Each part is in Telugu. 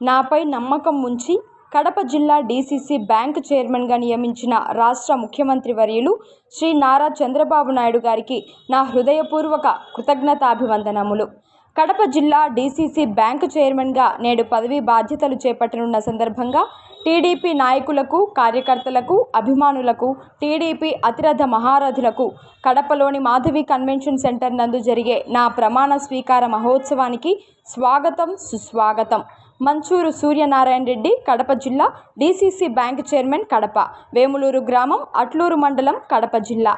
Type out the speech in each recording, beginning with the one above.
నాపై నమ్మకం ఉంచి కడప జిల్లా డీసీసీ బ్యాంకు చైర్మన్గా నియమించిన రాష్ట్ర ముఖ్యమంత్రి వర్యులు శ్రీ నారా చంద్రబాబు నాయుడు గారికి నా హృదయపూర్వక కృతజ్ఞతాభివందనములు. కడప జిల్లా డీసీసీ బ్యాంకు చైర్మన్గా నేడు పదవీ బాధ్యతలు చేపట్టనున్న సందర్భంగా టీడీపీ నాయకులకు కార్యకర్తలకు అభిమానులకు టీడీపీ అతిరథ మహారథులకు కడపలోని మాధవి కన్వెన్షన్ సెంటర్ నందు జరిగే నా ప్రమాణ స్వీకార మహోత్సవానికి స్వాగతం సుస్వాగతం. మంచూరు సూర్యనారాయణ రెడ్డి కడప జిల్లా DCC bank chairman Kadapa Vemuluru గ్రామం అట్లూరు మండలం కడప జిల్లా.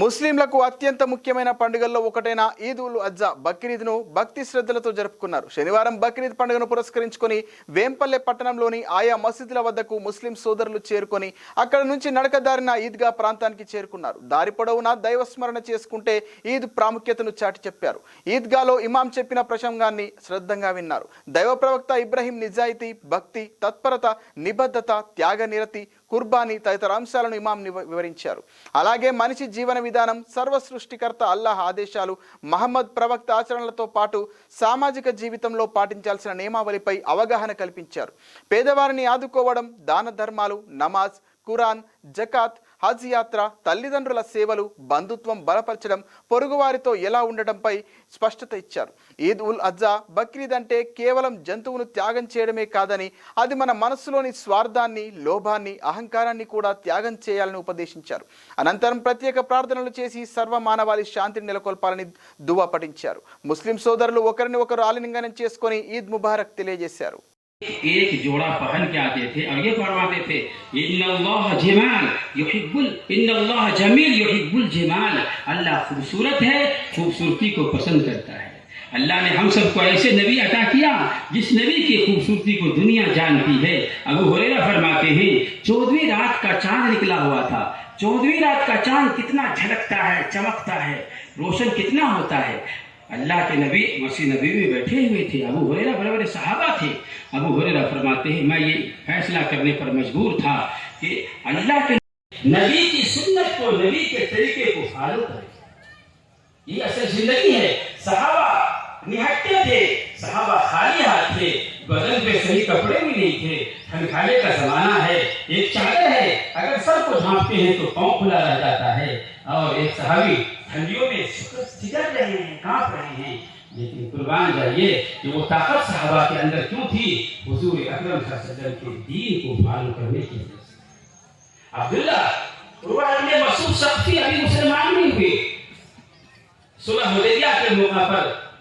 ముస్లింలకు అత్యంత ముఖ్యమైన పండుగల్లో ఒకటైన ఈద్ ఉల్ అజ్జా బక్రీద్ను భక్తి శ్రద్ధలతో జరుపుకున్నారు. శనివారం బక్రీద్ పండుగను పురస్కరించుకొని వేంపల్లె పట్టణంలోని ఆయా మసీదుల వద్దకు ముస్లిం సోదరులు చేరుకొని అక్కడ నుంచి నడకదారిన ఈద్గా ప్రాంతానికి చేరుకున్నారు. దారి పొడవునా దైవస్మరణ చేసుకుంటే ఈద్ ప్రాముఖ్యతను చాటి చెప్పారు. ఈద్గాలో ఇమాం చెప్పిన ప్రసంగాన్ని శ్రద్ధంగా విన్నారు. దైవ ప్రవక్త ఇబ్రహీం నిజాయితీ భక్తి తత్పరత నిబద్ధత త్యాగ నిరతి కుర్బానీ తదితర అంశాలను ఇమాం వివరించారు. అలాగే మనిషి జీవన విధానం సర్వ సృష్టికర్త అల్లాహ్ ఆదేశాలు మహమ్మద్ ప్రవక్త ఆచరణలతో పాటు సామాజిక జీవితంలో పాటించాల్సిన నియమావళిపై అవగాహన కల్పించారు. పేదవారిని ఆదుకోవడం దాన ధర్మాలు నమాజ్ ఖురాన్ జకాత్ హజ్ యాత్ర తల్లిదండ్రుల సేవలు బంధుత్వం బలపరచడం పొరుగువారితో ఎలా ఉండటంపై స్పష్టత ఇచ్చారు. ఈద్ ఉల్ అజ్జా బక్రీద్ అంటే కేవలం జంతువును త్యాగం చేయడమే కాదని అది మన మనస్సులోని స్వార్థాన్ని లోభాన్ని అహంకారాన్ని కూడా త్యాగం చేయాలని ఉపదేశించారు. అనంతరం ప్రత్యేక ప్రార్థనలు చేసి సర్వ మానవాళి శాంతిని నెలకొల్పాలని దువా పఠించారు. ముస్లిం సోదరులు ఒకరిని ఒకరు ఆలింగనం చేసుకొని ఈద్ ముబారక్ తెలియజేశారు. एक जोड़ा पहन के आते थे, और ये फरमाते थे जमाल युहिब्बुल, इन्नल्लाह जमील युहिब्बुल जमाल। अल्लाह खूबसूरत है, खूबसूरती को पसंद करता है। अल्लाह ने हम सबको ऐसे नबी अता किया, जिस नबी की खूबसूरती को दुनिया जानती है। अबू हुरैरा फरमाते हैं, चौदहवीं रात का चाँद निकला हुआ था। चौदहवीं रात का चाँद कितना झलकता है, चमकता है, रोशन कितना होता है। अल्लाह के नबी, मसीह नबी में बैठे हुए थे। अबू हुरेरा बड़े बड़े सहाबा थे। अबू हुरेरा फरमाते हैं, मैं ये फैसला करने पर मजबूर था कि अल्लाह के नबी की सुन्नत को, नबी के तरीके को फॉलो करें। ये असल ज़िंदगी है। सहाबा निहट्टे थे, सहाबा खाली हाथ थे। बदन पे सही कपड़े भी नहीं थे। ठंडखाने का जमाना है। एक चादर है। अगर सर को झांपते हैं तो पाँव खुला रह जाता है। और एक सहाबी ठंडियों में सिगड़ रहे हैं, काँप रहे हैं। लेकिन कुर्बान जाइए कि वो ताकत सहाबा के अंदर क्यों थी? हुजूर अकरम सल्लल्लाहु के दीन को फॉलो करने की से अब्दुल्ला इब्न मसूद शख्सी अभी मुसलमान नहीं हुए। सुलह हुदैबिया के मौका पर